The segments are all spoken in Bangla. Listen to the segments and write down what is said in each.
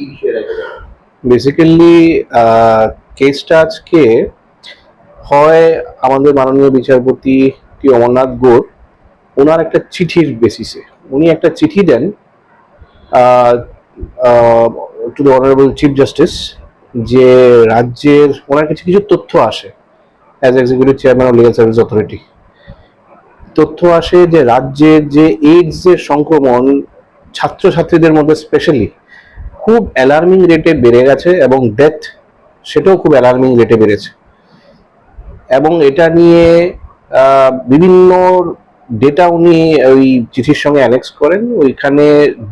কি বেসিক্যালি কেসটা আজকে হয় আমাদের মাননীয় বিচারপতি টি. অমরনাথ গোর। ওনার একটা চিঠির বেসিসে উনি একটা চিঠি দেন to the honourable chief justice যে রাজ্যের ওনার কাছে কিছু তথ্য আসে as executive chairman of legal service authority তথ্য আসে যে রাজ্যের যে এইডস এর সংক্রমণ ছাত্রছাত্রীদের মধ্যে স্পেশালি খুব অ্যালার্মিং রেটে বেড়ে গেছে এবং ডেথ সেটাও খুব অ্যালার্মিং রেটে বেড়েছে। এবং এটা নিয়ে বিভিন্ন ডেটা উনি ওই চিঠির সঙ্গে অ্যানেক্স করেন। ওইখানে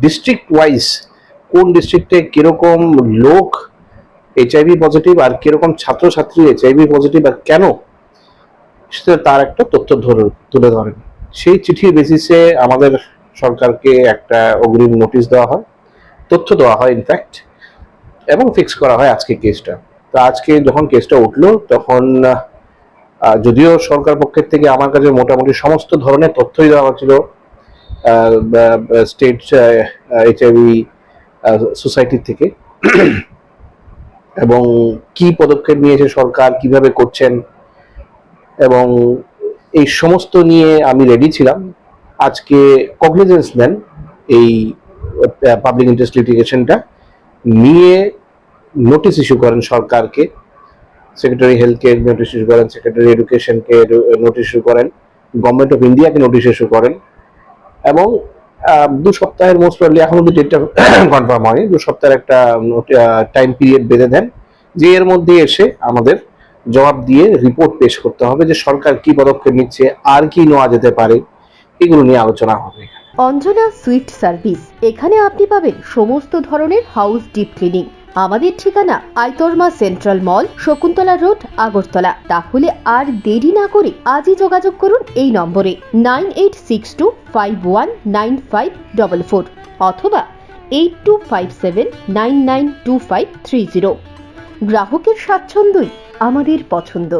ডিস্ট্রিক্ট ওয়াইজ কোন ডিস্ট্রিক্টে কীরকম লোক এইচআইভি পজিটিভ আর কীরকম ছাত্রছাত্রী এইচআইভি পজিটিভ আর কেন, সেটা তার একটা তথ্য ধরে, তুলে ধরেন। সেই চিঠির বেসিসে আমাদের সরকারকে একটা অগ্রিম নোটিশ দেওয়া হয়। তথ্য দেওয়া হয় ইনফ্যাক্ট এবং ফিক্স করা হয় আজকে কেসটা তো আজকে যখন কেসটা উঠল, তখন যদিও সরকার পক্ষের থেকে আমার কাছে মোটামুটি সমস্ত ধরনের তথ্যই দেওয়া হচ্ছিল স্টেট এইচআইভি সোসাইটির থেকে। এবং কি পদক্ষেপ নিয়েছে সরকার, কীভাবে করছেন, এবং এই সমস্ত নিয়ে আমি রেডি ছিলাম। আজকে কগনিজেন্স নেন এই পাবলিক ইন্টারেস্ট লিটিগেশনটা নিয়ে নোটিশ ইস্যু করেন সরকারকে। সেক্রেটারি হেলথ হেলথকে নোটিশ ইস্যু করেন সেক্রেটারি এডুকেশনকে নোটিশ ইস্যু করেন গভর্নমেন্ট অফ ইন্ডিয়াকে নোটিশ ইস্যু করেন এবং দু সপ্তাহের মোস্ট প্রবলি এখনও তো ডেটটা কনফার্ম হয়নি, দু সপ্তাহের একটা টাইম পিরিয়ড বেঁধে দেন, যে এর মধ্যে এসে আমাদের জবাব দিয়ে রিপোর্ট পেশ করতে হবে যে সরকার কি পদক্ষেপ নিচ্ছে, আর কি নেওয়া যেতে পারে, এগুলো নিয়ে আলোচনা হবে অঞ্জনা সুইফট সার্ভিস। এখানে আপনি পাবেন সমস্ত ধরনের হাউস ডিপ ক্লিনিং। আমাদের ঠিকানা Aitorma central mall, Shakuntala road, Agartala. তাহলে আর দেরি না করে আজই যোগাযোগ করুন এই নম্বরে nine eight six two five one nine five double four অথবা eight two five seven nine nine two five three zero. গ্রাহকের স্বাচ্ছন্দ্যই আমাদের পছন্দ।